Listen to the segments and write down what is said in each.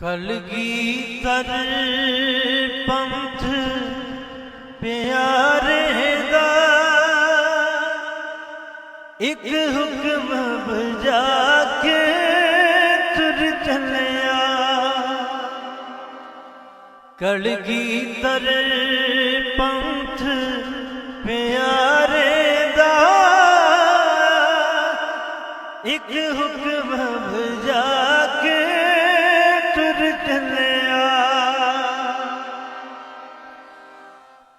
ਕਲਗੀ ਤਰ ਪੰਥ ਪਿਆਰੇ ਦਾ ਇੱਕ ਹੁਕਮ ਬਜਾ ਕੇ ਤੁਰ ਚੱਲਿਆ। ਕਲਗੀ ਤਰ ਪੰਥ ਪਿਆਰੇ ਦਾ ਇੱਕ ਹੁਕਮ ਬਜਾ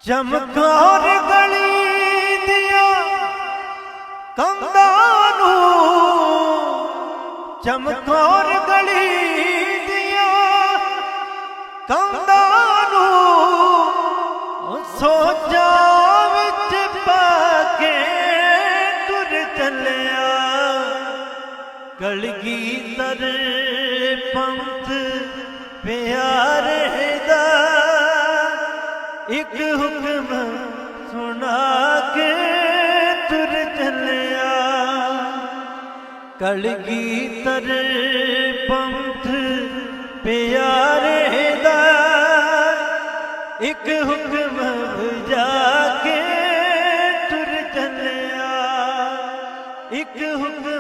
ਚਮਕੌਰ ਗਲੀ ਦੀਆਂ ਕੰਧਾਂ ਨੂੰ ਚਮਕੌਰ ਗਲੀ ਦੀਆਂ ਕੰਧਾਂ ਨੂੰ ਉਹ ਵਿੱਚ ਪਾ ਕੇ ਤੁਰ ਚੱਲਿਆ। ਕਲਗੀ ਤਰ ਪੰਥ ਪਿਆ ਇੱਕ ਹੁਕਮ ਸੁਣਾ ਕੇ ਤੁਰ ਚੱਲਿਆ। ਕਲਗੀ ਤਰ ਪੰਥ ਪਿਆਰੇ ਦਾ ਇੱਕ ਹੁਕਮ ਜਾ ਕੇ ਤੁਰ ਚੱਲਿਆ। ਇੱਕ ਹੁਕਮ